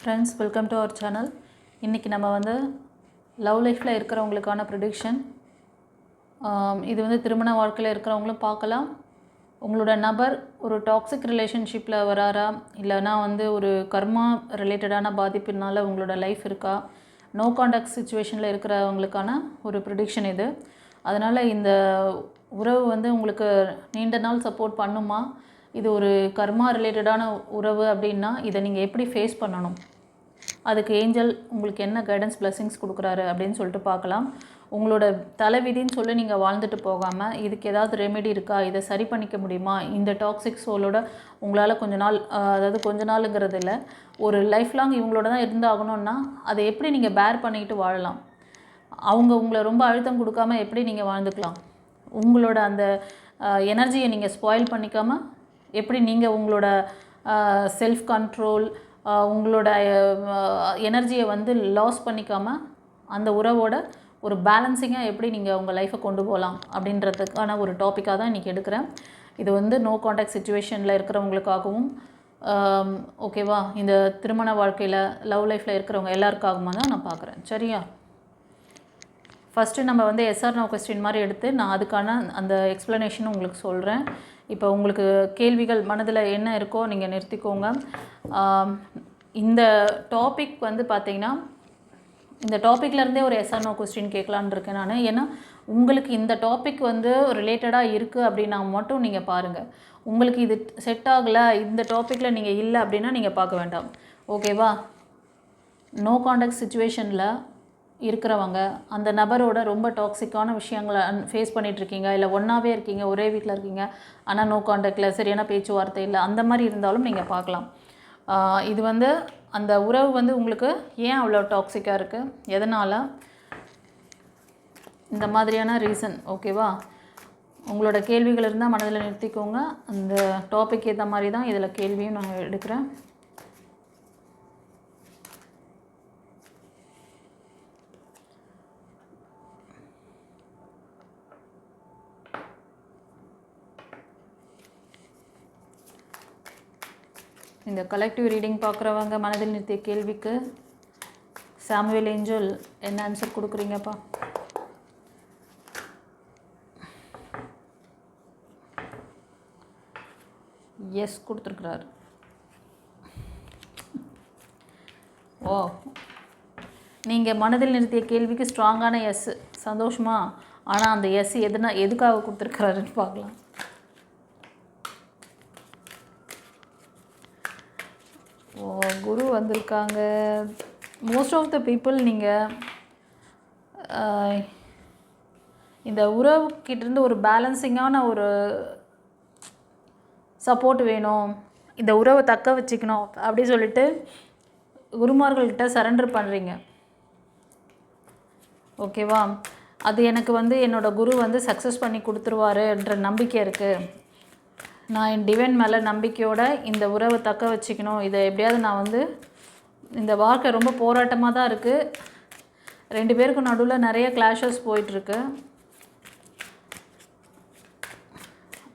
Friends welcome to our channel இன்றைக்கி நம்ம வந்து லவ் லைஃப்பில் இருக்கிறவங்களுக்கான ப்ரிடிக்ஷன் இது வந்து திருமண வாழ்க்கையில் இருக்கிறவங்களும் பார்க்கலாம். உங்களோட நபர் ஒரு டாக்ஸிக் ரிலேஷன்ஷிப்பில் வராரா? இல்லைனா வந்து ஒரு கர்மா ரிலேட்டடான பாதிப்பினால் உங்களோட லைஃப் இருக்கா? நோ காண்டாக்ட் சுச்சுவேஷனில் இருக்கிறவங்களுக்கான ஒரு ப்ரிடிக்ஷன் இது. அதனால் இந்த உறவு வந்து உங்களுக்கு நீண்ட நாள் சப்போர்ட் பண்ணுமா? இது ஒரு கர்மா ரிலேட்டடான உறவு அப்படின்னா இதை நீங்கள் எப்படி ஃபேஸ் பண்ணணும்? அதுக்கு ஏஞ்சல் உங்களுக்கு என்ன கைடன்ஸ் பிளெஸிங்ஸ் கொடுக்குறாரு அப்படின்னு சொல்லிட்டு பார்க்கலாம். உங்களோட தலைவிதின்னு சொல்லி நீங்கள் வாழ்ந்துட்டு போகாமல் இதுக்கு ஏதாவது ரெமெடி இருக்கா? இதை சரி பண்ணிக்க முடியுமா? இந்த டாக்ஸிக் சோலோட உங்களால் கொஞ்ச நாள் அதாவது கொஞ்ச நாளுங்கிறது இல்லை. ஒரு லைஃப் லாங் இவங்களோட தான் இருந்தாகணும்னா அதை எப்படி நீங்கள் பேர் பண்ணிக்கிட்டு வாழலாம்? அவங்க உங்களை ரொம்ப அழுத்தம் கொடுக்காம எப்படி நீங்கள் வாழ்ந்துக்கலாம்? உங்களோட அந்த எனர்ஜியை நீங்கள் ஸ்பாயில் பண்ணிக்காமல் எப்படி நீங்கள் உங்களோட செல்ஃப் கண்ட்ரோல் உங்களோட எனர்ஜியை வந்து லாஸ் பண்ணிக்காமல் அந்த உறவோட ஒரு பேலன்சிங்காக எப்படி நீங்கள் உங்கள் லைஃப்பை கொண்டு போகலாம் அப்படின்றதுக்கான ஒரு டாப்பிக்காக தான் இன்றைக்கி எடுக்கிறேன். இது வந்து நோ காண்டாக்ட் சுச்சுவேஷனில் இருக்கிறவங்களுக்காகவும் ஓகேவா இந்த திருமண வாழ்க்கையில் லவ் லைஃப்பில் இருக்கிறவங்க எல்லாருக்காகவும் தான் நான் பார்க்குறேன். சரியா? ஃபஸ்ட்டு நம்ம வந்து எஸ்ஆர் நோ கொஸ்டின் மாதிரி எடுத்து நான் அதுக்கான அந்த எக்ஸ்ப்ளனேஷன் உங்களுக்கு சொல்கிறேன் இப்போ உங்களுக்கு கேள்விகள் மனதில் என்ன இருக்கோ நீங்கள் நிறுத்திக்கோங்க. இந்த டாபிக் வந்து பார்த்தீங்கன்னா இந்த டாப்பிக்லேருந்தே ஒரு எஸ்ஆர் நோ கொஸ்டின் கேட்கலான் இருக்கேன் நான். ஏன்னா உங்களுக்கு இந்த டாபிக் வந்து ரிலேட்டடாக இருக்குது அப்படின்னா மட்டும் நீங்கள் பாருங்கள் உங்களுக்கு இது செட் ஆகலை இந்த டாப்பிக்கில் நீங்கள் இல்லை அப்படின்னா நீங்கள் பார்க்க வேண்டாம். ஓகேவா நோ காண்டாக்ட் சுச்சுவேஷனில் இருக்கிறவங்க அந்த நபரோட ரொம்ப டாக்ஸிக்கான விஷயங்களை ஃபேஸ் பண்ணிகிட்ருக்கீங்க இல்லை ஒன்றாவே இருக்கீங்க ஒரே வீட்டில் இருக்கீங்க ஆனால் நோ காண்டாக்டில் சரியான பேச்சுவார்த்தை இல்லை அந்த மாதிரி இருந்தாலும் நீங்கள் பார்க்கலாம். இது வந்து அந்த உறவு வந்து உங்களுக்கு ஏன் அவ்வளோ டாக்ஸிக்காக இருக்குது எதனால்? இந்த மாதிரியான ரீசன் ஓகேவா உங்களோட கேள்விகள் இருந்தால் மனதில் நிறுத்திக்கோங்க. அந்த டாபிக் ஏற்ற மாதிரி தான் இதில் கேள்வியும் நான் எடுக்கிறேன். இந்த கலெக்டிவ் ரீடிங் பார்க்குறவங்க மனதில் நிறுத்திய கேள்விக்கு சாமுவேல் ஏஞ்சல் என்ன ஆன்சர் கொடுக்குறீங்கப்பா? எஸ் கொடுத்துருக்குறாரு. ஓ நீங்கள் மனதில் நிறுத்திய கேள்விக்கு ஸ்ட்ராங்கான எஸ் சந்தோஷமா? ஆனால் அந்த எஸ் எதுனா எதுக்காக கொடுத்துருக்குறாருன்னு பார்க்கலாம். ஓ குரு வந்திருக்காங்க. மோஸ்ட் ஆஃப் த பீப்புள் நீங்கள் இந்த உறவுக்கிட்டேருந்து ஒரு பேலன்சிங்கான ஒரு சப்போர்ட் வேணும். இந்த உறவை தக்க வச்சுக்கணும் அப்படி சொல்லிட்டு குருமார்கள்கிட்ட சரண்டர் பண்ணுறீங்க ஓகேவா அது எனக்கு வந்து என்னோட குரு வந்து சக்ஸஸ் பண்ணி கொடுத்துருவாருன்ற நம்பிக்கை இருக்குது நான் என் டிவைன் மேலே நம்பிக்கையோட இந்த உறவை தக்க வச்சுக்கணும். இதை எப்படியாவது நான் வந்து இந்த வாழ்க்கை ரொம்ப போராட்டமாக தான் இருக்குது ரெண்டு பேருக்கும் நடுவில் நிறைய கிளாஷஸ் போயிட்டுருக்கு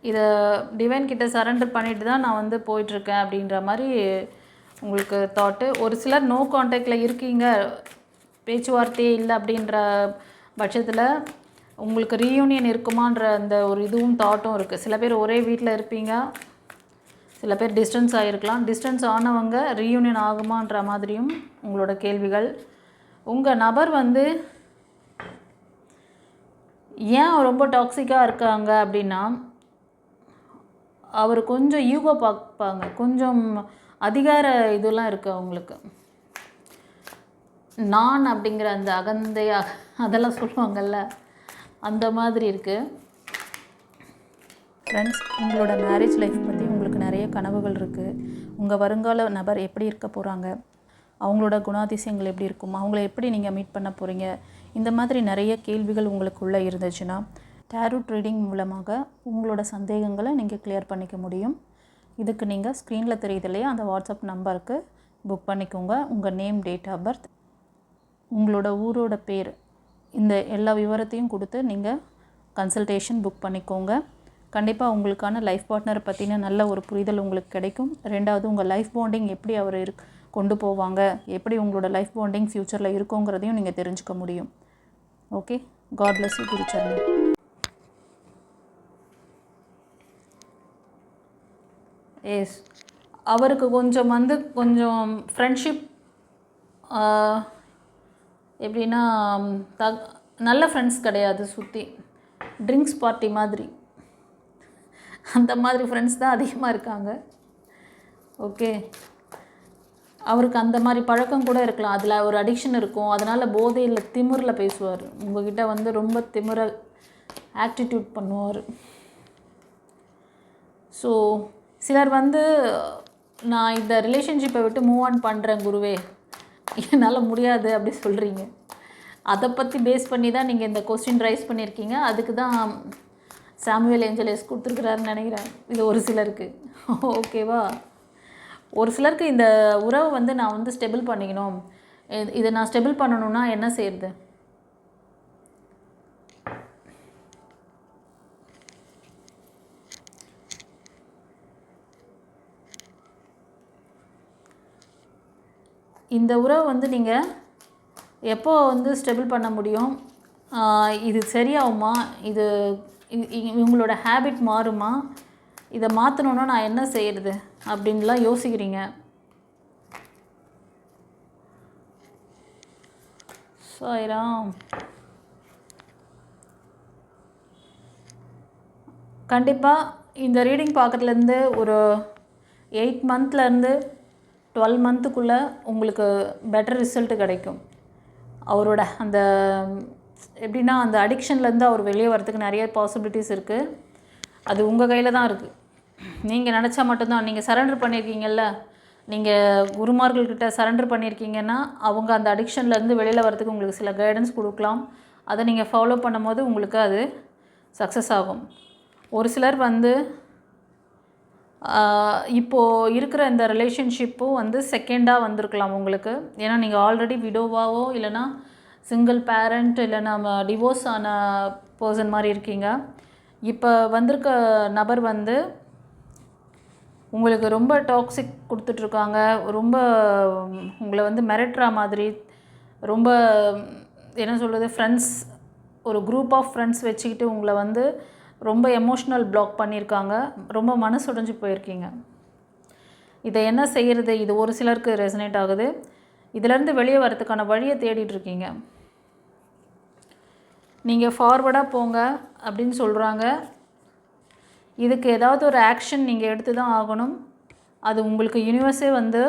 இதை டிவைன் கிட்ட சரண்டர் பண்ணிட்டு தான் நான் வந்து போயிட்டுருக்கேன் அப்படின்ற மாதிரி உங்களுக்கு தாட்டு ஒரு சிலர் நோ காண்டாக்டில் இருக்கீங்க. பேச்சுவார்த்தையே இல்லை அப்படின்ற பட்சத்தில் உங்களுக்கு ரீயூனியன் இருக்குமான்ற அந்த ஒரு இதுவும் தாட்டும் இருக்குது சில பேர் ஒரே வீட்டில் இருப்பீங்க. சில பேர் டிஸ்டன்ஸ் ஆகிருக்கலாம் டிஸ்டன்ஸ் ஆனவங்க ரீயூனியன் ஆகுமான்ற மாதிரியும் உங்களோட கேள்விகள். உங்கள் நபர் வந்து ஏன் ரொம்ப டாக்ஸிக்காக இருக்காங்க அப்படின்னா அவர் கொஞ்சம் யூகோ பார்ப்பாங்க. கொஞ்சம் அதிகார இதெல்லாம் இருக்குது அவங்களுக்கு. நான் அப்படிங்கிற அந்த அகந்தையாக அதெல்லாம் சொல்லுவாங்கல்ல. அந்த மாதிரி இருக்குது ஃப்ரெண்ட்ஸ் உங்களோட மேரேஜ் லைஃப் பற்றி உங்களுக்கு நிறைய கனவுகள் இருக்குது உங்கள் வருங்கால நபர் எப்படி இருக்க போகிறாங்க அவங்களோட குணாதிசயங்கள் எப்படி இருக்கும்? அவங்கள எப்படி நீங்கள் மீட் பண்ண போகிறீங்க இந்த மாதிரி நிறைய கேள்விகள் உங்களுக்குள்ளே இருந்துச்சுன்னா டேரூட் ரீடிங் மூலமாக உங்களோட சந்தேகங்களை நீங்கள் கிளியர் பண்ணிக்க முடியும். இதுக்கு நீங்கள் ஸ்க்ரீனில் தெரியுது இல்லையா? அந்த வாட்ஸ்அப் நம்பருக்கு புக் பண்ணிக்கோங்க. உங்கள் நேம் டேட் ஆஃப் பர்த் உங்களோட ஊரோட பேர் இந்த எல்லா விவரத்தையும் கொடுத்து நீங்கள் கன்சல்டேஷன் புக் பண்ணிக்கோங்க. கண்டிப்பாக உங்களுக்கான லைஃப் பார்ட்னரை பற்றின நல்ல ஒரு புரிதல் உங்களுக்கு கிடைக்கும். ரெண்டாவது உங்கள் லைஃப் பாண்டிங் எப்படி அவர் இருக் கொண்டு போவாங்க? எப்படி உங்களோட லைஃப் பாண்டிங் ஃப்யூச்சரில் இருக்குங்கிறதையும் நீங்கள் தெரிஞ்சுக்க முடியும். ஓகே காட் பிளஸ் யூ குருச்சரணி எஸ் அவருக்கு கொஞ்சம் வந்து கொஞ்சம் ஃப்ரெண்ட்ஷிப் எப்படின்னா த நல்ல ஃப்ரெண்ட்ஸ் கிடையாது சுற்றி ட்ரிங்க்ஸ் பார்ட்டி மாதிரி. அந்த மாதிரி ஃப்ரெண்ட்ஸ் தான் அதிகமாக இருக்காங்க. ஓகே அவருக்கு அந்த மாதிரி பழக்கம் கூட இருக்கலாம். அதில் ஒரு அடிக்ஷன் இருக்கும். அதனால் போதையில் திமிரில் பேசுவார். உங்ககிட்ட வந்து ரொம்ப திமிர ஆக்டிடியூட் பண்ணுவார். ஸோ சிலர் வந்து நான் இந்த ரிலேஷன்ஷிப்பை விட்டு மூவ் ஆன் பண்ணுறேன் குருவே. என்னால் முடியாது அப்படி சொல்கிறீங்க அதை பற்றி பேஸ் பண்ணி தான் நீங்கள் இந்த கொஸ்டின் ரைஸ் பண்ணியிருக்கீங்க அதுக்கு தான் சாமுவேல் ஏஞ்சலேஸ் கொடுத்துருக்குறாருன்னு நினைக்கிறேன். இது ஒரு சிலருக்கு. ஓகேவா ஒரு சிலருக்கு இந்த உறவை வந்து நான் வந்து ஸ்டெபிள் பண்ணிக்கணும். இது- இதை நான் ஸ்டெபிள் பண்ணணும்னா என்ன செய்யறது? இந்த உறவை வந்து நீங்கள் எப்போ வந்து ஸ்டெபிள் பண்ண முடியும்? இது சரியாகுமா? இது இ- இவங்களோட ஹேபிட் மாறுமா? இதை மாற்றணுன்னா நான் என்ன செய்கிறது அப்படின்லாம் யோசிக்கிறீங்க. சாய்ராம். கண்டிப்பாக இந்த ரீடிங் பார்க்குறதுலேருந்து ஒரு எயிட் மந்த்லேருந்து டுவெல் மந்த்துக்குள்ளே உங்களுக்கு பெட்டர் ரிசல்ட்டு கிடைக்கும். அவரோட அந்த எப்படின்னா அந்த அடிக்ஷன்லேருந்து அவர் வெளியே வரதுக்கு நிறைய பாசிபிலிட்டிஸ் இருக்குது அது உங்கள் கையில் தான் இருக்குது நீங்கள் நினச்சா மட்டும்தான். நீங்கள் சரண்டர் பண்ணியிருக்கீங்கல்ல நீங்கள் குருமார்கள்கிட்ட சரண்டர் பண்ணியிருக்கீங்கன்னா அவங்க அந்த அடிக்ஷன்லேருந்து வெளியில் வரதுக்கு உங்களுக்கு சில கைடன்ஸ் கொடுக்கலாம். அதை நீங்கள் ஃபாலோ பண்ணும்போது உங்களுக்கு அது சக்ஸஸ் ஆகும். ஒரு சிலர் வந்து இப்போது இருக்கிற இந்த ரிலேஷன்ஷிப்பும் வந்து செகண்டாக வந்திருக்கலாம் உங்களுக்கு. ஏன்னா நீங்கள் ஆல்ரெடி விடோவாவோ இல்லைன்னா சிங்கிள் பேரண்ட் இல்லைன்னா டிவோர்ஸ் ஆன பர்சன் மாதிரி இருக்கீங்க. இப்போ வந்திருக்க நபர் வந்து உங்களுக்கு ரொம்ப டாக்ஸிக் கொடுத்துட்ருக்காங்க ரொம்ப உங்களை வந்து மிரட்டுற மாதிரி ரொம்ப என்ன சொல்கிறது ஃப்ரெண்ட்ஸ் ஒரு குரூப் ஆஃப் ஃப்ரெண்ட்ஸ் வச்சுக்கிட்டு உங்களை வந்து ரொம்ப எமோஷ்னல் பிளாக் பண்ணியிருக்காங்க. ரொம்ப மனசு உடைஞ்சு போயிருக்கீங்க. இதை என்ன செய்கிறது இது ஒரு சிலருக்கு ரெசனேட் ஆகுது. இதிலேருந்து வெளியே வரதுக்கான வழியை தேடிட்டு இருக்கீங்க நீங்கள் ஃபார்வர்டாக போங்க அப்படின்னு சொல்கிறாங்க இதுக்கு ஏதாவது ஒரு ஆக்ஷன் நீங்கள் எடுத்து தான் ஆகணும். அது உங்களுக்கு யூனிவர்ஸே வந்து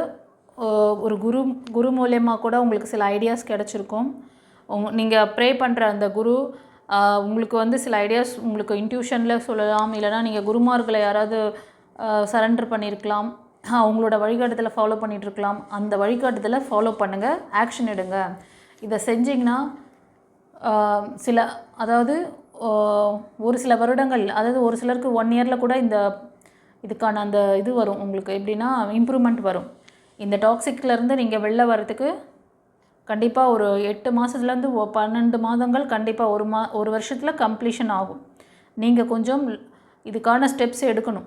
ஒரு குரு குரு மூலயமா கூட உங்களுக்கு சில ஐடியாஸ் கிடச்சிருக்கும். உங் நீங்கள் ப்ரே பண்ணுற அந்த குரு உங்களுக்கு வந்து சில ஐடியாஸ் உங்களுக்கு இன்ட்யூஷனில் சொல்லலாம் இல்லைனா நீங்கள் குருமார்களை யாராவது சரண்டர் பண்ணியிருக்கலாம் அவங்களோட வழிகாட்டுதலை ஃபாலோ பண்ணிகிட்ருக்கலாம் அந்த வழிகாட்டுதலை ஃபாலோ பண்ணுங்கள் ஆக்ஷன் எடுங்க. இதை செஞ்சிங்கன்னா சில அதாவது ஒரு சில வருடங்கள் அதாவது ஒரு சிலருக்கு ஒன் இயரில் கூட இந்த இதுக்கான அந்த இது வரும். உங்களுக்கு எப்படின்னா இம்ப்ரூவ்மெண்ட் வரும். இந்த டாக்ஸிக்லேருந்து நீங்கள் வெளில வரத்துக்கு கண்டிப்பாக ஒரு எட்டு மாதத்துலேருந்து பன்னெண்டு மாதங்கள் கண்டிப்பாக ஒரு மா ஒரு வருஷத்தில் கம்ப்ளீஷன் ஆகும். நீங்கள் கொஞ்சம் இதுக்கான ஸ்டெப்ஸ் எடுக்கணும்.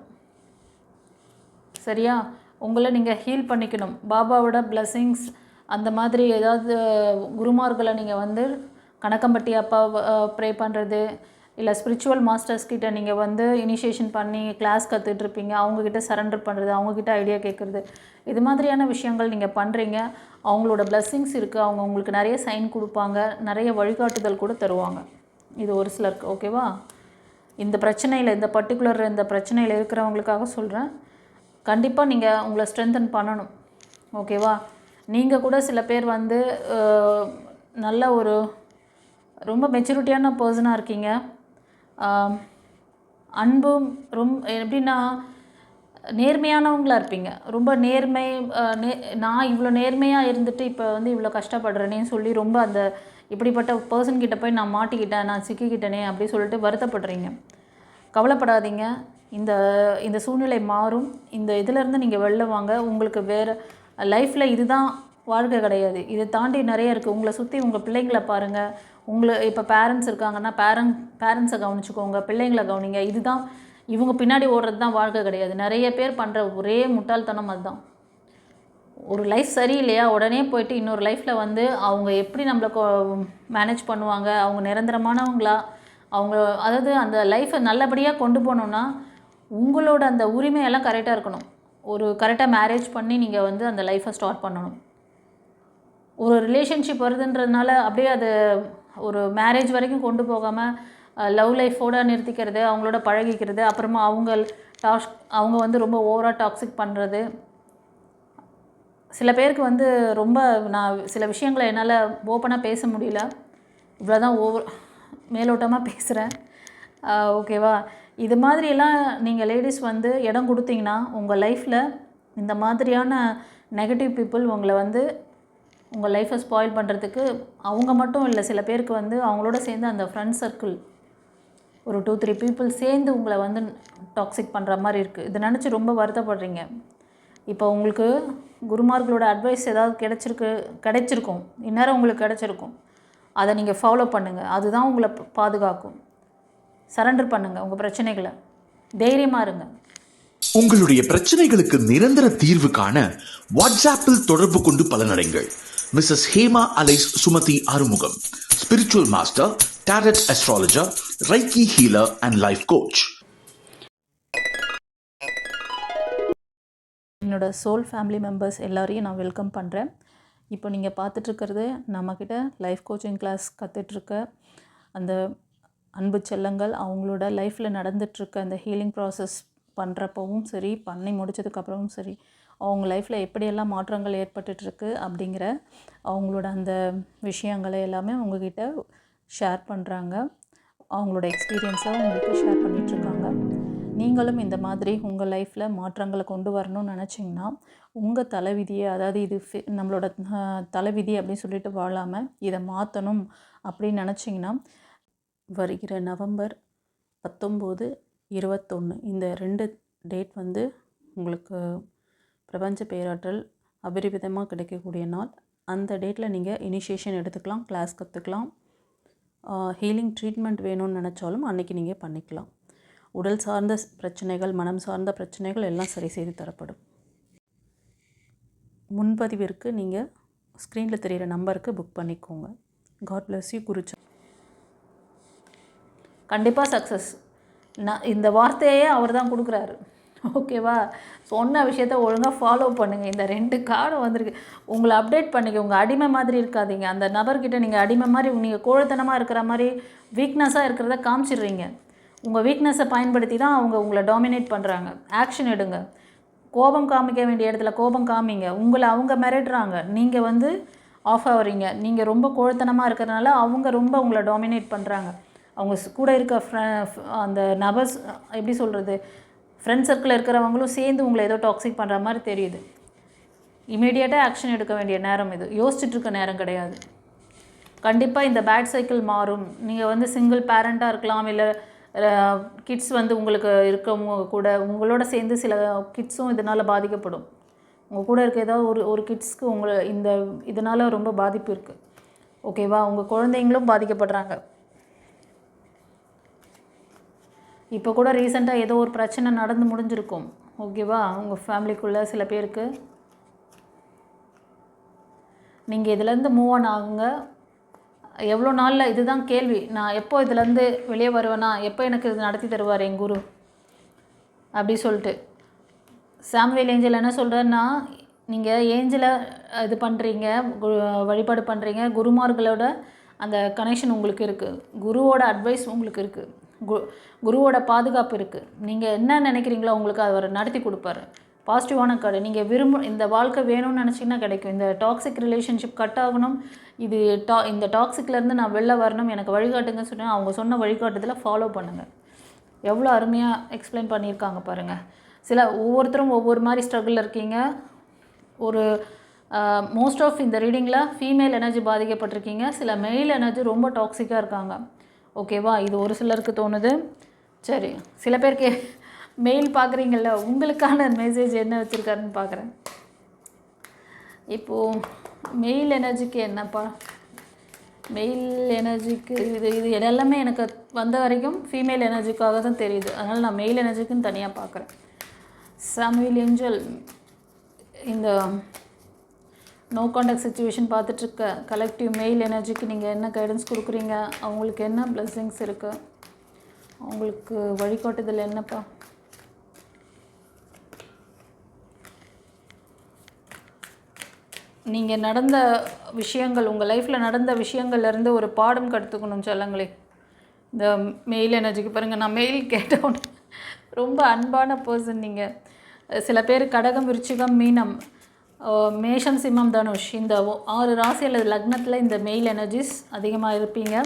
சரியா? உங்களை நீங்கள் ஹீல் பண்ணிக்கணும். பாபாவோட பிளஸ்ஸிங்ஸ் அந்த மாதிரி ஏதாவது குருமார்களை நீங்கள் வந்து கணக்கம்பட்டி அப்பா ப்ரே பண்ணுறது இல்லை ஸ்பிரிச்சுவல் மாஸ்டர்ஸ் கிட்ட நீங்கள் வந்து இனிஷியேஷன் பண்ணி கிளாஸ் கற்றுட்ருப்பீங்க அவங்கக்கிட்ட சரண்டர் பண்ணுறது அவங்கக்கிட்ட ஐடியா கேட்குறது இது மாதிரியான விஷயங்கள் நீங்கள் பண்ணுறீங்க அவங்களோட blessings இருக்குது அவங்க உங்களுக்கு நிறைய சைன் கொடுப்பாங்க. நிறைய வழிகாட்டுதல் கூட தருவாங்க. இது ஒரு சிலருக்கு ஓகேவா இந்த பிரச்சனையில் இந்த பர்டிகுலர் இந்த பிரச்சனையில் இருக்கிறவங்களுக்காக சொல்கிறேன் கண்டிப்பாக நீங்கள் உங்களை ஸ்ட்ரென்தன் பண்ணணும். ஓகேவா நீங்கள் கூட சில பேர் வந்து நல்ல ஒரு ரொம்ப மெச்சூரிட்டியான பர்சனாக இருக்கீங்க. அன்பும் ரொம் எப்படின்னா நேர்மையானவங்களா இருப்பீங்க. ரொம்ப நேர்மை நே நான் இவ்வளோ நேர்மையாக இருந்துட்டு இப்போ வந்து இவ்வளோ கஷ்டப்படுறேனேன்னு சொல்லி ரொம்ப அந்த இப்படிப்பட்ட பர்சன் கிட்ட போய் நான் மாட்டிக்கிட்டேன் நான் சிக்கிக்கிட்டேனே அப்படி சொல்லிட்டு வருத்தப்படுறீங்க. கவலைப்படாதீங்க. இந்த இந்த சூழ்நிலை மாறும். இந்த இதிலேருந்து நீங்கள் வெளில வாங்க. உங்களுக்கு வேறு லைஃப்பில் இதுதான் வாழ்க்கை கிடையாது. இதை தாண்டி நிறைய இருக்குது உங்களை சுற்றி உங்கள் பிள்ளைங்களை பாருங்கள் உங்களை இப்போ பேரண்ட்ஸ் இருக்காங்கன்னா பேரண்ட் பேரண்ட்ஸை கவனிச்சுக்கோங்க பிள்ளைங்களை கவனிங்க. இதுதான் இவங்க பின்னாடி ஓடுறது தான் வாழ்க்கை கிடையாது. நிறைய பேர் பண்ணுற ஒரே முட்டாள்தனம் அதுதான். ஒரு லைஃப் சரியில்லையா? உடனே போயிட்டு இன்னொரு லைஃப்பில் வந்து அவங்க எப்படி நம்மளை மேனேஜ் பண்ணுவாங்க? அவங்க நிரந்தரமானவங்களா? அவங்க அதாவது அந்த லைஃப்பை நல்லபடியாக கொண்டு போகணுன்னா உங்களோட அந்த உரிமையெல்லாம் கரெக்டாக இருக்கணும். ஒரு கரெக்டாக மேரேஜ் பண்ணி நீங்கள் வந்து அந்த லைஃப்பை ஸ்டார்ட் பண்ணணும். ஒரு ரிலேஷன்ஷிப் வருதுன்றதுனால அப்படியே அது ஒரு மேரேஜ் வரைக்கும் கொண்டு போகாமல் லவ் லைஃபோட நிறுத்திக்கிறது அவங்களோட பழகிக்கிறது அப்புறமா அவங்க டாஸ் அவங்க வந்து ரொம்ப ஓவராக டாக்ஸிக் பண்ணுறது சில பேருக்கு வந்து ரொம்ப நான் சில விஷயங்களை என்னால் ஓப்பனாக பேச முடியல. இவ்வளோ தான் ஓவர் மேலோட்டமாக பேசுகிறேன் ஓகேவா இது மாதிரியெல்லாம் நீங்கள் லேடிஸ் வந்து இடம் கொடுத்தீங்கன்னா உங்கள் லைஃப்பில் இந்த மாதிரியான நெகட்டிவ் பீப்புள் உங்களை வந்து உங்கள் லைஃப்பை ஸ்பாயில் பண்ணுறதுக்கு அவங்க மட்டும் இல்லை சில பேருக்கு வந்து அவங்களோட சேர்ந்து அந்த ஃப்ரெண்ட் சர்க்கிள் ஒரு டூ த்ரீ பீப்புள் சேர்ந்து உங்களை வந்து டாக்ஸிக் பண்ணுற மாதிரி இருக்குது இதை நினச்சி ரொம்ப வருத்தப்படுறீங்க. இப்போ உங்களுக்கு குருமார்களோட அட்வைஸ் ஏதாவது கிடச்சிருக்கு கிடைச்சிருக்கும். இந்நேரம் உங்களுக்கு கிடச்சிருக்கும். அதை நீங்கள் ஃபாலோ பண்ணுங்கள் அதுதான் உங்களை பாதுகாக்கும். சரண்டர் பண்ணுங்கள் உங்கள் பிரச்சனைகளை. தைரியமாக இருங்க. உங்களுடைய பிரச்சனைகளுக்கு நிரந்தர தீர்வு காண வாட்ஸ்ஆப்பில் தொடர்பு கொண்டு பலனடைங்கள். Mrs Hema alias Sumathi Arumugam spiritual master tarot astrologer reiki healer and life coach என்னோட சோல் ஃபேமிலி மெம்பர்ஸ் எல்லாரையும் நான் வெல்கம் பண்ணுறேன் இப்போ நீங்கள் பார்த்துட்ருக்கிறது நம்மக்கிட்ட லைஃப் கோச்சிங் கிளாஸ் கற்றுட்ருக்க அந்த அன்பு செல்லங்கள் அவங்களோட லைஃப்பில் நடந்துகிட்ருக்க அந்த ஹீலிங் ப்ராசஸ் பண்ணுறப்பவும் சரி பண்ணி முடிச்சதுக்கப்புறமும் சரி அவங்க லைஃப்பில் எப்படியெல்லாம் மாற்றங்கள் ஏற்பட்டுட்ருக்கு அப்படிங்கிற அவங்களோட அந்த விஷயங்களை எல்லாமே அவங்கக்கிட்ட ஷேர் பண்ணுறாங்க அவங்களோட எக்ஸ்பீரியன்ஸை அவங்களுக்கு ஷேர் பண்ணிகிட்ருக்காங்க நீங்களும் இந்த மாதிரி உங்கள் லைஃப்பில் மாற்றங்களை கொண்டு வரணும்னு நினச்சிங்கன்னா உங்கள் தலைவிதியை அதாவது இது ஃபி நம்மளோட தலைவிதி அப்படின்னு சொல்லிட்டு வாழாமல் இதை மாற்றணும் அப்படின்னு நினச்சிங்கன்னா வருகிற நவம்பர் பத்தொம்போது இருபத்தொன்று இந்த ரெண்டு டேட் வந்து உங்களுக்கு பிரபஞ்ச பேராற்றல் அபரிவிதமாக கிடைக்கக்கூடிய நாள். அந்த டேட்டில் நீங்கள் இனிஷியேஷன் எடுத்துக்கலாம் கிளாஸ் கற்றுக்கலாம் ஹீலிங் ட்ரீட்மெண்ட் வேணும்னு நினச்சாலும் அன்றைக்கி நீங்கள் பண்ணிக்கலாம். உடல் சார்ந்த பிரச்சனைகள் மனம் சார்ந்த பிரச்சனைகள் எல்லாம் சரி செய்து தரப்படும். முன்பதிவிற்கு நீங்கள் ஸ்க்ரீனில் தெரிகிற நம்பருக்கு புக் பண்ணிக்கோங்க. காட் பிளஸ் யூ குருச்சா கண்டிப்பாக சக்ஸஸ் நான் இந்த வார்த்தையே அவர் தான் கொடுக்குறாரு. ஓகேவா? சொன்ன விஷயத்த ஒழுங்காக ஃபாலோ பண்ணுங்கள் இந்த ரெண்டு கார்டும் வந்திருக்கு. உங்களை அப்டேட் பண்ணிக்க உங்கள் அடிமை மாதிரி இருக்காதீங்க. அந்த நபர்கிட்ட நீங்கள் அடிமை மாதிரி நீங்கள் கோழத்தனமாக இருக்கிற மாதிரி வீக்னஸாக இருக்கிறத காமிச்சிடுறீங்க. உங்கள் வீக்னஸை பயன்படுத்தி தான் அவங்க உங்களை டாமினேட் பண்ணுறாங்க ஆக்ஷன் எடுங்க. கோபம் காமிக்க வேண்டிய இடத்துல கோபம் காமிங்க. உங்களை அவங்க மிரட்டுறாங்க. நீங்கள் வந்து ஆஃப் ஆகிறீங்க நீங்கள் ரொம்ப கோழத்தனமாக இருக்கிறதுனால அவங்க ரொம்ப உங்களை டாமினேட் பண்ணுறாங்க அவங்க கூட இருக்க ஃப்ர அந்த நபர்ஸ் எப்படி சொல்கிறது ஃப்ரெண்ட் சர்க்கிளில் இருக்கிறவங்களும் சேர்ந்து உங்களை ஏதோ டாக்ஸிக் பண்ணுற மாதிரி தெரியுது. இமீடியட்டாக ஆக்ஷன் எடுக்க வேண்டிய நேரம் இது. யோசிச்சுட்ருக்க நேரம் கிடையாது. கண்டிப்பாக இந்த பேட் சைக்கிள் மாறும். நீங்கள் வந்து சிங்கிள் பேரண்ட்டாக இருக்கலாம் இல்லை கிட்ஸ் வந்து உங்களுக்கு இருக்கவங்க கூட உங்களோட சேர்ந்து சில கிட்ஸும் இதனால் பாதிக்கப்படும். உங்கள் கூட இருக்க ஏதாவது ஒரு ஒரு கிட்ஸ்க்கு உங்களை இந்த இதனால் ரொம்ப பாதிப்பு இருக்குது ஓகேவா உங்கள் குழந்தைங்களும் பாதிக்கப்படுறாங்க. இப்போ கூட ரீசெண்டாக ஏதோ ஒரு பிரச்சனை நடந்து முடிஞ்சிருக்கும். ஓகேவா உங்கள் ஃபேமிலிக்குள்ளே சில பேருக்கு. நீங்கள் இதுலேருந்து மூவ் ஆன் ஆகுங்க. எவ்வளோ நாளில் இதுதான் கேள்வி. நான் எப்போ இதுலேருந்து வெளியே வருவேனா? எப்போ எனக்கு இது நடத்தி தருவார் என் குரு? அப்படி சொல்லிட்டு. சாம்வேல் ஏஞ்சல் என்ன சொல்கிறேன்னா நீங்கள் ஏஞ்சலை இது பண்ணுறீங்க வழிபாடு பண்ணுறீங்க குருமார்களோட அந்த கனெக்ஷன் உங்களுக்கு இருக்குது குருவோட அட்வைஸ் உங்களுக்கு இருக்குது கு குருவோட பாதுகாப்பு இருக்குது நீங்கள் என்ன நினைக்கிறீங்களோ உங்களுக்கு அவர் நடத்தி கொடுப்பாரு. பாசிட்டிவான கார்டு நீங்கள் விரும்ப இந்த வாழ்க்கை வேணும்னு நினச்சிங்கன்னா கிடைக்கும். இந்த டாக்ஸிக் ரிலேஷன்ஷிப் கட் ஆகணும். இது டா இந்த டாக்ஸிக்லேருந்து நான் வெளில வரணும் எனக்கு வழிகாட்டுங்கன்னு சொன்னால் அவங்க சொன்ன வழிகாட்டுதலை ஃபாலோ பண்ணுங்கள் எவ்வளோ அருமையாக எக்ஸ்பிளைன் பண்ணியிருக்காங்க பாருங்கள் சில ஒவ்வொருத்தரும் ஒவ்வொரு மாதிரி ஸ்ட்ரகிளில் இருக்கீங்க. ஒரு மோஸ்ட் ஆஃப் இந்த ரீடிங்கில் ஃபீமேல் எனர்ஜி பாதிக்கப்பட்டிருக்கீங்க. சில மெயில் எனர்ஜி ரொம்ப டாக்ஸிக்காக இருக்காங்க. ஓகேவா? இது ஒரு சிலருக்கு தோணுது. சரி சில பேருக்கு மெயில் பார்க்குறீங்கள உங்களுக்கான மெசேஜ் என்ன வச்சுருக்காருன்னு பார்க்குறேன். இப்போது மெயில் எனர்ஜிக்கு என்னப்பா? மெயில் எனர்ஜிக்கு இது இது எல்லாமே எனக்கு வந்த வரைக்கும் ஃபீமேல் எனர்ஜிக்காக தான் தெரியுது. அதனால் நான் மெயில் எனர்ஜிக்குன்னு தனியாக பார்க்குறேன். சாமுவேல் ஏஞ்சல் இந்த நோ காண்டாக்ட் சுச்சுவேஷன் பார்த்துட்ருக்க கலெக்டிவ் மெயில் எனர்ஜிக்கு நீங்கள் என்ன கைடன்ஸ் கொடுக்குறீங்க? அவங்களுக்கு என்ன பிளெஸ்ஸிங்ஸ் இருக்குது அவங்களுக்கு வழிகாட்டுதல் என்னப்பா? நீங்கள் நடந்த விஷயங்கள் உங்கள் லைஃப்பில் நடந்த விஷயங்கள்லேருந்து ஒரு பாடம் கற்றுக்கணும் சொல்லுங்களே. இந்த மெயில் எனர்ஜிக்கு பாருங்கள் நான் மெயில் கேட்டவுடனே ரொம்ப அன்பான பர்சன் நீங்கள் சில பேர் கடகம் விருச்சிகம் மீனம். மேஷம் சிம்மம் தனுஷ். இந்த ஆறு ராசி அல்லது லக்னத்தில் இந்த மெயில் எனர்ஜிஸ் அதிகமாக இருப்பீங்க.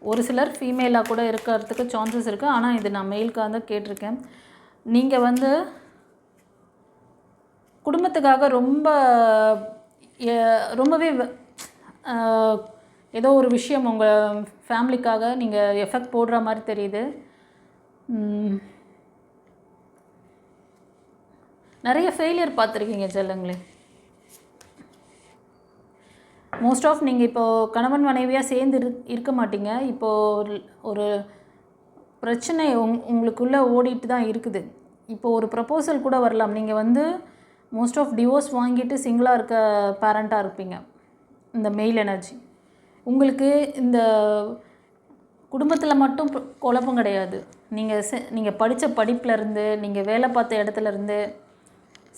ஒரு சிலர் ஃபீமேலாக கூட இருக்கிறதுக்கு சான்சஸ் இருக்குது ஆனால் இது நான் மெயிலுக்காக தான் கேட்டிருக்கேன். நீங்கள் வந்து குடும்பத்துக்காக ரொம்ப ரொம்பவே வ- ஏதோ ஒரு விஷயம் உங்கள் ஃபேமிலிக்காக நீங்கள் எஃபெக்ட் போடுற மாதிரி தெரியுது ம். நிறைய ஃபெயிலியர் பார்த்துருக்கீங்க செல்லுங்களே. மோஸ்ட் ஆஃப் நீங்கள் இப்போது கணவன் மனைவியாக சேர்ந்து இரு இருக்க மாட்டீங்க. இப்போது ஒரு ஒரு பிரச்சனை உங் உங்களுக்குள்ளே ஓடிட்டு தான் இருக்குது. இப்போ ஒரு ப்ரப்போசல் கூட வரலாம். நீங்கள் வந்து மோஸ்ட் ஆஃப் டிவோர்ஸ் வாங்கிட்டு சிங்கிளாக இருக்க பேரண்ட்டாக இருப்பீங்க. இந்த மெயில் எனர்ஜி உங்களுக்கு இந்த குடும்பத்தில் மட்டும் குழப்பம் கிடையாது. நீங்கள் நீங்கள் படித்த படிப்புலேருந்து நீங்கள் வேலை பார்த்த இடத்துலேருந்து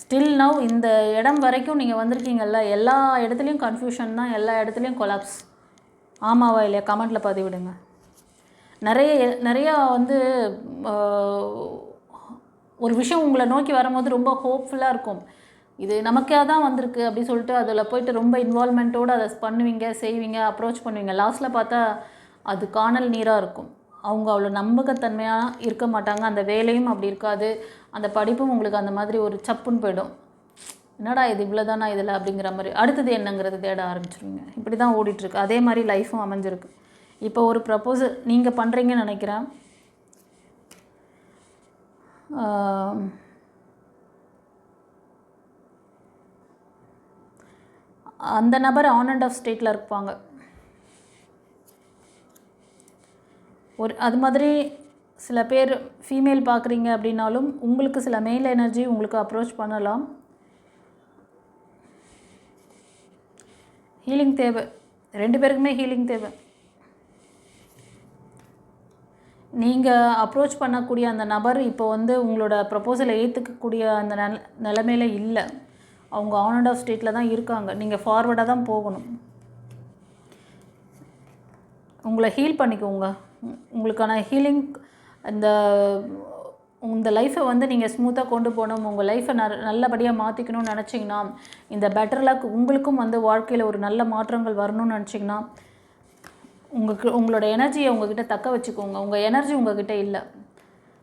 ஸ்டில் நவ் இந்த இடம் வரைக்கும் நீங்கள் வந்திருக்கீங்கல்ல எல்லா இடத்துலையும் கன்ஃபியூஷன் தான் எல்லா இடத்துலையும் கொலாப்ஸ் ஆமாவா இல்லையா? கமெண்ட்டில் பதிவிடுங்க. நிறைய நிறையா வந்து ஒரு விஷயம் உங்களை நோக்கி வரும்போது ரொம்ப ஹோப்ஃபுல்லாக இருக்கும். இது நமக்காக தான் வந்திருக்கு அப்படின்னு சொல்லிட்டு அதில் போயிட்டு ரொம்ப இன்வால்மெண்ட்டோடு அதை பண்ணுவீங்க செய்வீங்க அப்ரோச் பண்ணுவீங்க. லாஸ்ட்டில் பார்த்தா அது காணல் நீராக இருக்கும். அவங்க அவ்வளோ நம்பகத்தன்மையாக இருக்க மாட்டாங்க. அந்த வேலையும் அப்படி இருக்காது. அந்த படிப்பும் உங்களுக்கு அந்த மாதிரி ஒரு சப்புன்னு போயிடும். என்னடா இது இவ்வளோதானா இதில் அப்படிங்கிற மாதிரி. அடுத்தது என்னங்கிறது தேட ஆரம்பிச்சிருவீங்க. இப்படி தான் ஓடிட்டுருக்கு. அதே மாதிரி லைஃப்பும் அமைஞ்சிருக்கு. இப்போ ஒரு ப்ரப்போசல் நீங்கள் பண்ணுறீங்கன்னு நினைக்கிறேன். அந்த நபர் ஆன் அண்ட் ஆஃப் ஸ்டேட்டில் இருப்பாங்க. ஒரு அது மாதிரி சில பேர் ஃபீமேல் பார்க்குறீங்க அப்படின்னாலும் உங்களுக்கு சில மெயில் எனர்ஜி உங்களுக்கு அப்ரோச் பண்ணலாம். ஹீலிங் தேவை. ரெண்டு பேருக்குமே ஹீலிங் தேவை. நீங்கள் அப்ரோச் பண்ணக்கூடிய அந்த நபர் இப்போ வந்து உங்களோட ப்ரப்போசலை ஏற்றுக்கக்கூடிய அந்த நில நிலமையில இல்லை. அவங்க ஆன் அண்ட் ஆஃப் ஸ்டேட்டில் தான் இருக்காங்க. நீங்கள் ஃபார்வர்டாக தான் போகணும். உங்களை ஹீல் பண்ணிக்கோங்க. உங்களுக்கான ஹீலிங் இந்த இந்த லைஃப்பை வந்து நீங்கள் ஸ்மூத்தாக கொண்டு போகணும். உங்கள் லைஃப்பை ந நல்லபடியாக மாற்றிக்கணும்னு நினச்சிங்கன்னா இந்த பெட்டர் லக் உங்களுக்கும் வந்து வாழ்க்கையில் ஒரு நல்ல மாற்றங்கள் வரணும்னு நினச்சிங்கன்னா உங்களுக்கு உங்களோட எனர்ஜியை உங்ககிட்ட தக்க வச்சுக்கோங்க. உங்கள் எனர்ஜி உங்ககிட்ட இல்லை.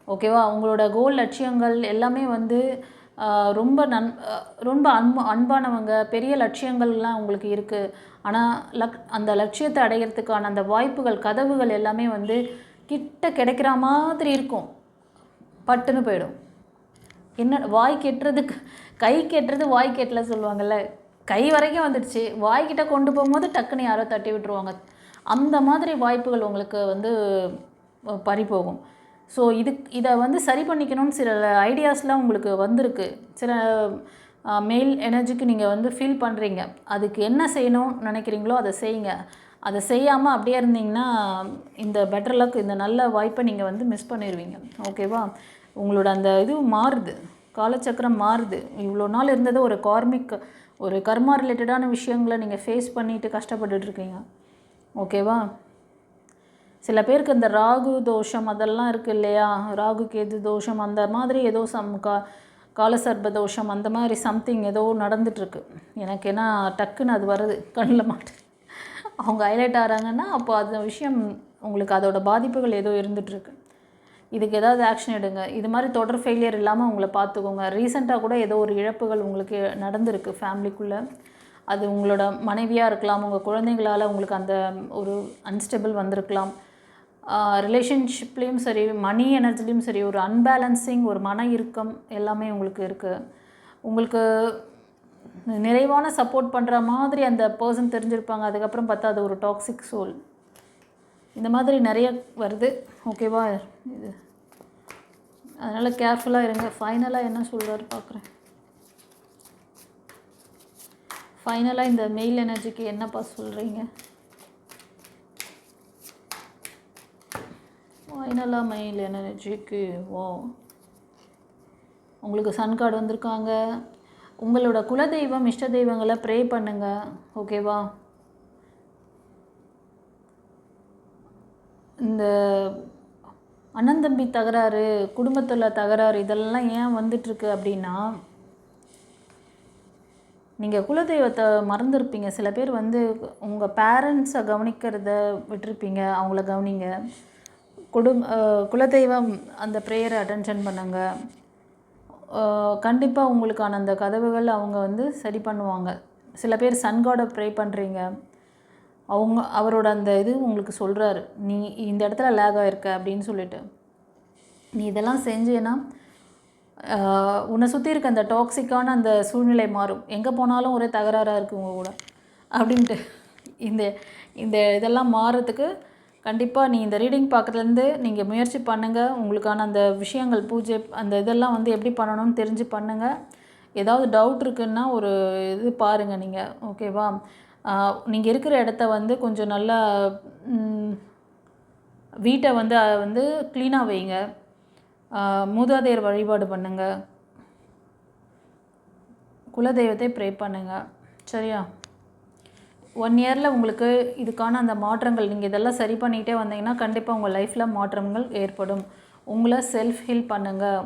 ஓகேவா உங்களோட கோல் லட்சியங்கள் எல்லாமே வந்து ரொம்ப நன் ரொம்ப அன்பு அன்பானவங்க பெரிய லட்சியங்கள்லாம் உங்களுக்கு இருக்குது ஆனால் லக் அந்த லட்சியத்தை அடையிறதுக்கான அந்த வாய்ப்புகள் கதவுகள் எல்லாமே வந்து கிட்ட கிடைக்கிற மாதிரி இருக்கும். பட்டுன்னு போயிடும். என்ன வாய் கெட்டுறதுக்கு கை கெட்டுறது வாய் கெட்டல சொல்லுவாங்கள்ல கை வரைக்கும் வந்துடுச்சு. வாய்க்கிட்ட கொண்டு போகும்போது டக்குன்னு யாரோ தட்டி விட்டுருவாங்க. அந்த மாதிரி வாய்ப்புகள் உங்களுக்கு வந்து அஹ், பறி போகும். ஸோ இது இதை வந்து சரி பண்ணிக்கணும்னு சில ஐடியாஸ்லாம் உங்களுக்கு வந்திருக்கு. சில மெயில் எனர்ஜிக்கு நீங்கள் வந்து ஃபீல் பண்ணுறீங்க அதுக்கு என்ன செய்யணும்னு நினைக்கிறீங்களோ அதை செய்யுங்க. அதை செய்யாமல் அப்படியே இருந்தீங்கன்னா இந்த பெட்டர் லக் இந்த நல்ல வாய்ப்பை நீங்கள் வந்து மிஸ் பண்ணிடுவீங்க ஓகேவா உங்களோட அந்த இது மாறுது. காலச்சக்கரம் மாறுது. இவ்வளோ நாள் இருந்தது ஒரு கார்மிக் ஒரு கர்மா ரிலேட்டடான விஷயங்களை நீங்கள் ஃபேஸ் பண்ணிட்டு கஷ்டப்பட்டுட்ருக்கீங்க ஓகேவா சில பேருக்கு இந்த ராகு தோஷம் அதெல்லாம் இருக்குது இல்லையா? ராகு கேது தோஷம் அந்த மாதிரி ஏதோ சம் கா காலசர்ப தோஷம் அந்த மாதிரி சம்திங் ஏதோ நடந்துட்டுருக்கு எனக்கு ஏன்னா டக்குன்னு அது வருது கண்ணில் மாட்டு. அவங்க ஹைலைட் ஆகிறாங்கன்னா அப்போ அந்த விஷயம் உங்களுக்கு அதோட பாதிப்புகள் ஏதோ இருந்துகிட்ருக்கு இதுக்கு ஏதாவது ஆக்ஷன் எடுங்க. இது மாதிரி தொடர் ஃபெயிலியர் இல்லாமல் உங்களை பார்த்துக்கோங்க. ரீசெண்டாக கூட ஏதோ ஒரு இழப்புகள் உங்களுக்கு நடந்திருக்கு ஃபேமிலிக்குள்ளே அது உங்களோட மனைவியாக இருக்கலாம் உங்கள் குழந்தைங்களால் உங்களுக்கு அந்த ஒரு அன்ஸ்டேபிள் வந்திருக்கலாம். ரிலேஷன்ஷிப்லேயும் சரி மணி எனர்ஜிலையும் சரி ஒரு அன்பேலன்சிங் ஒரு மன இறுக்கம் எல்லாமே உங்களுக்கு இருக்குது உங்களுக்கு நிறைவான சப்போர்ட் பண்ணுற மாதிரி அந்த பர்சன் தெரிஞ்சிருப்பாங்க. அதுக்கப்புறம் பார்த்தா அது ஒரு டாக்ஸிக் சோல் இந்த மாதிரி நிறைய வருது. ஓகேவா இது. அதனால் கேர்ஃபுல்லாக இருங்க. ஃபைனலாக என்ன சொல்கிறார் பார்க்குறேன். ஃபைனலாக இந்த மெயில் எனர்ஜிக்கு என்னப்பா சொல்கிறீங்க ஃபைனலாக என்ன எனர்ஜிக்கு ஓ. உங்களுக்கு சன் கார்டு வந்திருக்காங்க. உங்களோட குலதெய்வம் இஷ்ட தெய்வங்களை ப்ரே பண்ணுங்க. ஓகேவா இந்த அண்ணன் தம்பி தகராறு குடும்பத்தில் தகராறு இதெல்லாம் ஏன் வந்துட்டுருக்கு அப்படின்னா நீங்கள் குலதெய்வத்தை மறந்துருப்பீங்க. சில பேர் வந்து உங்கள் பேரண்ட்ஸை கவனிக்கிறத விட்டுருப்பீங்க. அவங்கள கவனிங்க. குடும் குலதெய்வம் அந்த ப்ரேயரை அட்டென்ஷன் பண்ணுங்க. கண்டிப்பாக உங்களுக்கான அந்த கதவுகள் அவங்க வந்து சரி பண்ணுவாங்க. சில பேர் சன் காடை ப்ரே பண்ணுறீங்க அவங்க அவரோட அந்த இது உங்களுக்கு சொல்கிறாரு நீ இந்த இடத்துல லேக் ஆகிருக்க அப்படின்னு சொல்லிட்டு. நீ இதெல்லாம் செஞ்சேன்னா உன்னை சுற்றி இருக்க அந்த டாக்ஸிக்கான அந்த சூழ்நிலை மாறும். எங்கே போனாலும் ஒரே தகராறாக இருக்குது உங்கள் கூட. அப்படின்ட்டு. இந்த இந்த இதெல்லாம் மாறுறதுக்கு கண்டிப்பாக நீ இந்த ரீடிங் பார்க்குறதுலேருந்து நீங்கள் முயற்சி பண்ணுங்கள் உங்களுக்கான அந்த விஷயங்கள் பூஜை அந்த இதெல்லாம் வந்து எப்படி பண்ணணும்னு தெரிஞ்சு பண்ணுங்கள் ஏதாவது டவுட் இருக்குன்னா ஒரு இது பாருங்கள் நீங்கள் ஓகேவா நீங்கள் இருக்கிற இடத்த வந்து கொஞ்சம் நல்லா வீட்டை வந்து வந்து க்ளீனாக வைங்க. மூதாதையர் வழிபாடு பண்ணுங்கள் குலதெய்வத்தை ப்ரே பண்ணுங்கள் சரியா? ஒன் இயரில் உங்களுக்கு இதுக்கான அந்த மாற்றங்கள் நீங்கள் இதெல்லாம் சரி பண்ணிகிட்டே வந்தீங்கன்னா கண்டிப்பாக உங்கள் லைஃப்பில் மாற்றங்கள் ஏற்படும். உங்களை செல்ஃப் ஹீல் பண்ணுங்கள்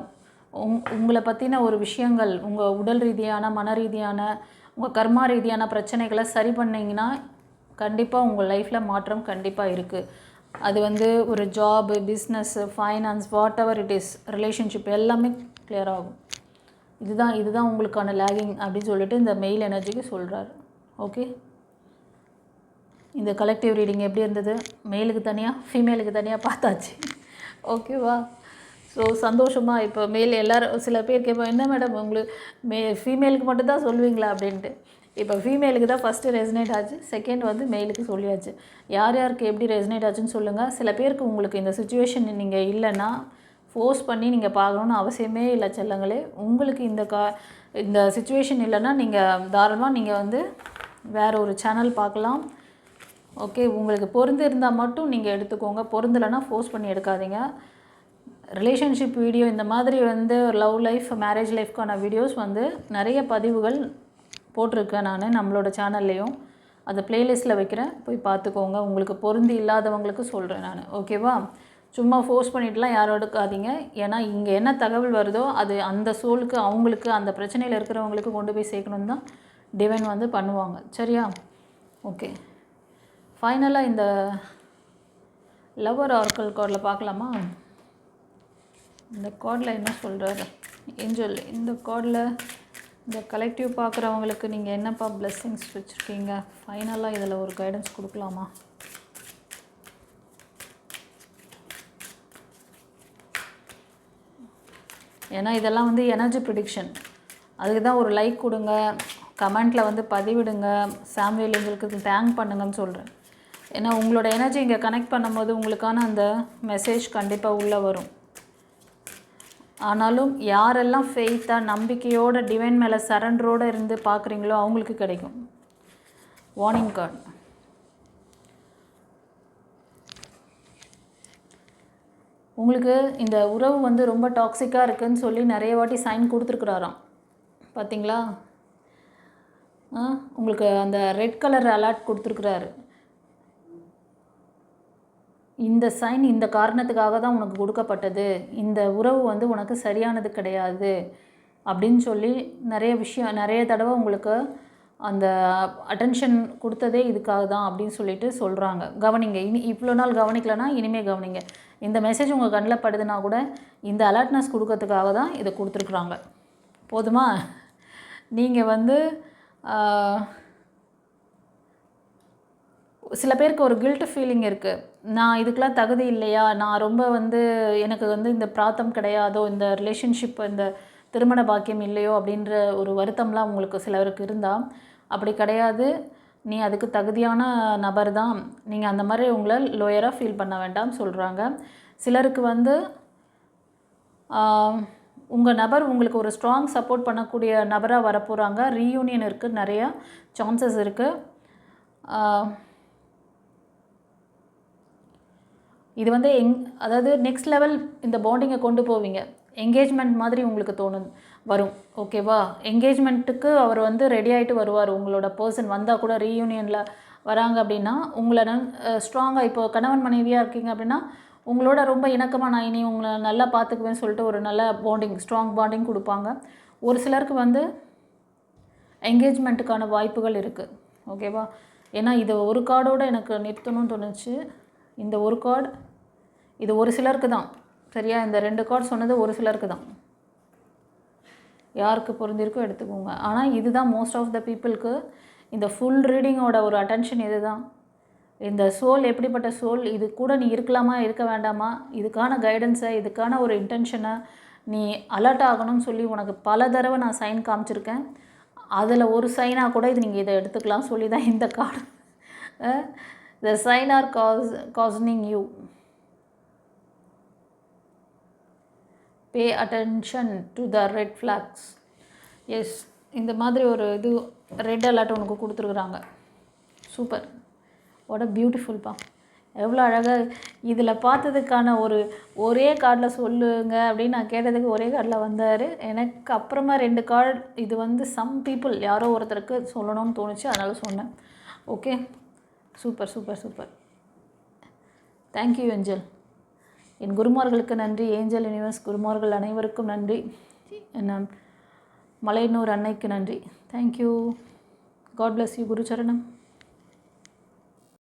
உங் உங்களை பற்றின ஒரு விஷயங்கள் உங்கள் உடல் ரீதியான மன ரீதியான உங்கள் கர்மா ரீதியான பிரச்சனைகளை சரி பண்ணிங்கன்னா கண்டிப்பாக உங்கள் லைஃப்பில் மாற்றம் கண்டிப்பாக இருக்குது அது வந்து ஒரு job business finance whatever it is relationship எல்லாமே கிளியர் ஆகும். இதுதான் இதுதான் உங்களுக்கான லேகிங் அப்படின்னு சொல்லிட்டு இந்த மெயில் எனர்ஜிக்கு சொல்கிறாரு ஓகே இந்த கலெக்டிவ் ரீடிங் எப்படி இருந்தது? மேலுக்கு தனியாக ஃபீமேலுக்கு தனியாக பார்த்தாச்சு. ஓகேவா ஸோ சந்தோஷமாக இப்போ மேல் எல்லாரும் சில பேர் கேட்போம் என்ன மேடம் உங்களுக்கு மே ஃபீமேலுக்கு மட்டும்தான் சொல்லுவீங்களா அப்படின்ட்டு. இப்போ ஃபீமேலுக்கு தான் ஃபஸ்ட்டு ரெசனேட் ஆச்சு செகண்ட் வந்து மேலுக்கு சொல்லியாச்சு. யார் யாருக்கு எப்படி ரெசனேட் ஆச்சுன்னு சொல்லுங்கள் சில பேருக்கு உங்களுக்கு இந்த சுச்சுவேஷன் நீங்கள் இல்லைன்னா ஃபோர்ஸ் பண்ணி நீங்கள் பார்க்கணுன்னு அவசியமே இல்லை செல்லங்களே. உங்களுக்கு இந்த கா இந்த சுச்சுவேஷன் இல்லைன்னா நீங்கள் தாராளமாக நீங்கள் வந்து வேறு ஒரு சேனல் பார்க்கலாம். ஓகே உங்களுக்கு பொருந்து இருந்தால் மட்டும் நீங்கள் எடுத்துக்கோங்க. பொருந்தலைன்னா ஃபோர்ஸ் பண்ணி எடுக்காதீங்க. ரிலேஷன்ஷிப் வீடியோ இந்த மாதிரி வந்து லவ் லைஃப் மேரேஜ் லைஃப்க்கான வீடியோஸ் வந்து நிறைய பதிவுகள் போட்டிருக்கேன் நான் நம்மளோட சேனல்லையும் அதை ப்ளேலிஸ்ட்டில் வைக்கிறேன். போய் பார்த்துக்கோங்க. உங்களுக்கு பொருந்தி இல்லாதவங்களுக்கு சொல்கிறேன் நான். ஓகேவா சும்மா ஃபோர்ஸ் பண்ணிட்டுலாம் யாரும் எடுக்காதீங்க. ஏன்னா இங்கே என்ன தகவல் வருதோ அது அந்த சோலுக்கு அவங்களுக்கு அந்த பிரச்சனையில் இருக்கிறவங்களுக்கு கொண்டு போய் சேர்க்கணும் தான் டிவைன் வந்து பண்ணுவாங்க. சரியா? ஓகே ஃபைனலாக இந்த லவர் ஆர்க்கல் கார்டில் பார்க்கலாமா? இந்த கார்டில் என்ன சொல்கிறாரு ஏஞ்சல் இந்த கார்டில் இந்த கலெக்டிவ் பார்க்குறவங்களுக்கு நீங்கள் என்னப்பா பிளெஸ்ஸிங்ஸ் வச்சுருக்கீங்க? ஃபைனலாக இதில் ஒரு கைடன்ஸ் கொடுக்கலாமா? ஏன்னா இதெல்லாம் வந்து எனர்ஜி ப்ரிடிக்ஷன் அதுக்கு தான் ஒரு லைக் கொடுங்க கமெண்ட்டில் வந்து பதிவிடுங்க சாம்வேல் எங்களுக்கு தேங்க் பண்ணுங்கன்னு சொல்கிறேன் ஏன்னா உங்களோட எனர்ஜி இங்கே கனெக்ட் பண்ணும்போது உங்களுக்கான அந்த மெசேஜ் கண்டிப்பாக உள்ளே வரும். ஆனாலும் யாரெல்லாம் ஃபெய்த்தாக நம்பிக்கையோட டிவைன் மேலே சரண்டரோடு இருந்து பார்க்குறீங்களோ அவங்களுக்கு கிடைக்கும். வார்னிங் கார்டு உங்களுக்கு இந்த உறவு வந்து ரொம்ப டாக்ஸிக்காக இருக்குதுன்னு சொல்லி நிறைய வாட்டி சைன் கொடுத்துருக்குறாராம். பார்த்தீங்களா ஆ உங்களுக்கு அந்த ரெட் கலர் அலர்ட் கொடுத்துருக்குறாரு. இந்த சைன் இந்த காரணத்துக்காக தான் உனக்கு கொடுக்கப்பட்டது. இந்த உறவு வந்து உனக்கு சரியானது கிடையாது. அப்படின்னு சொல்லி நிறைய விஷயம் நிறைய தடவை உங்களுக்கு அந்த அட்டென்ஷன் கொடுத்ததே இதுக்காக தான் அப்படின்னு சொல்லிட்டு சொல்கிறாங்க கவனிங்க இனி இவ்வளோ நாள் கவனிக்கலனா இனிமேல் கவனிங்க. இந்த மெசேஜ் உங்கள் கண்ணில் படுதுன்னா கூட இந்த அலர்ட்னஸ் கொடுக்கறதுக்காக தான் இதை கொடுத்துருக்குறாங்க. போதுமா? நீங்கள் வந்து சில பேருக்கு ஒரு கில்ட் ஃபீலிங் இருக்குது நான் இதுக்கெலாம் தகுதி இல்லையா? நான் ரொம்ப வந்து எனக்கு வந்து இந்த பிராத்தம் கிடையாதோ இந்த ரிலேஷன்ஷிப் இந்த திருமண பாக்கியம் இல்லையோ அப்படின்ற ஒரு வருத்தம்லாம் உங்களுக்கு சிலருக்கு இருந்தால் அப்படி கிடையாது. நீ அதுக்கு தகுதியான நபர் தான். நீங்கள் அந்த மாதிரி உங்களை லோயராக ஃபீல் பண்ண வேண்டாம் சொல்கிறாங்க சிலருக்கு வந்து உங்கள் நபர் உங்களுக்கு ஒரு ஸ்ட்ராங் சப்போர்ட் பண்ணக்கூடிய நபராக வரப்போகிறாங்க ரீயூனியன் இருக்குது நிறையா சான்சஸ் இருக்குது இது வந்து எங் அதாவது நெக்ஸ்ட் லெவல் இந்த பாண்டிங்கை கொண்டு போவீங்க. என்கேஜ்மெண்ட் மாதிரி உங்களுக்கு தோணும் வரும். ஓகேவா என்கேஜ்மெண்ட்டுக்கு அவர் வந்து ரெடி ஆகிட்டு வருவார். உங்களோட பர்சன் வந்தால் கூட ரீயூனியனில் வராங்க அப்படின்னா உங்களை ஸ்ட்ராங்காக இப்போ கணவன் மனைவியாக இருக்கீங்க அப்படின்னா உங்களோட ரொம்ப இணக்கமாக நான் இனி உங்களை நல்லா பார்த்துக்குவேன்னு சொல்லிட்டு ஒரு நல்ல பாண்டிங் ஸ்ட்ராங் பாண்டிங் கொடுப்பாங்க. ஒரு சிலருக்கு வந்து என்கேஜ்மெண்ட்டுக்கான வாய்ப்புகள் இருக்குது ஓகேவா ஏன்னா இது ஒரு கார்டோடு எனக்கு நிறுத்தணும்னு தோணுச்சு. இந்த ஒரு கார்டு இது ஒரு சிலருக்கு தான். சரியா? இந்த ரெண்டு கார்டு சொன்னது ஒரு சிலருக்கு தான். யாருக்கு பொருந்திருக்கோ எடுத்துக்கோங்க. ஆனால் இதுதான் மோஸ்ட் ஆஃப் த பீப்புளுக்கு இந்த ஃபுல் ரீடிங்கோட ஒரு அட்டென்ஷன் இதுதான். இந்த சோல் எப்படிப்பட்ட சோல் இது கூட நீ இருக்கலாமா இருக்க வேண்டாமா இதுக்கான கைடன்ஸை இதுக்கான ஒரு இன்டென்ஷனை நீ அலர்ட் ஆகணும்னு சொல்லி உனக்கு பல தடவை நான் சைன் காமிச்சிருக்கேன். அதில் ஒரு சைனாக கூட இது நீங்கள் இதை எடுத்துக்கலாம் சொல்லி தான் இந்த card the sign are cause causing you pay attention to the red flags yes இந்த மாதிரி ஒரு இது ரெட் அலர்ட் உனக்கு கொடுத்துருக்குறாங்க. சூப்பர் வாட் அ பியூட்டிஃபுல்ப்பா எவ்வளோ அழகாக இதில் பார்த்ததுக்கான ஒரு ஒரே கார்டில் சொல்லுங்க அப்படின்னு நான் கேட்டதுக்கு ஒரே கார்டில் வந்தார். எனக்கு அப்புறமா ரெண்டு கார்டு இது வந்து சம் பீப்புள் யாரோ ஒருத்தருக்கு சொல்லணும்னு தோணுச்சு அதனால் சொன்னேன். Okay super super super. Thank you angel என் குருமார்களுக்கு நன்றி. ஏஞ்சல் யூனிவர்ஸ் குருமார்கள் அனைவருக்கும் நன்றி. என்ன மலையனூர் அன்னைக்கு நன்றி. Thank you God bless you குருச்சரணம்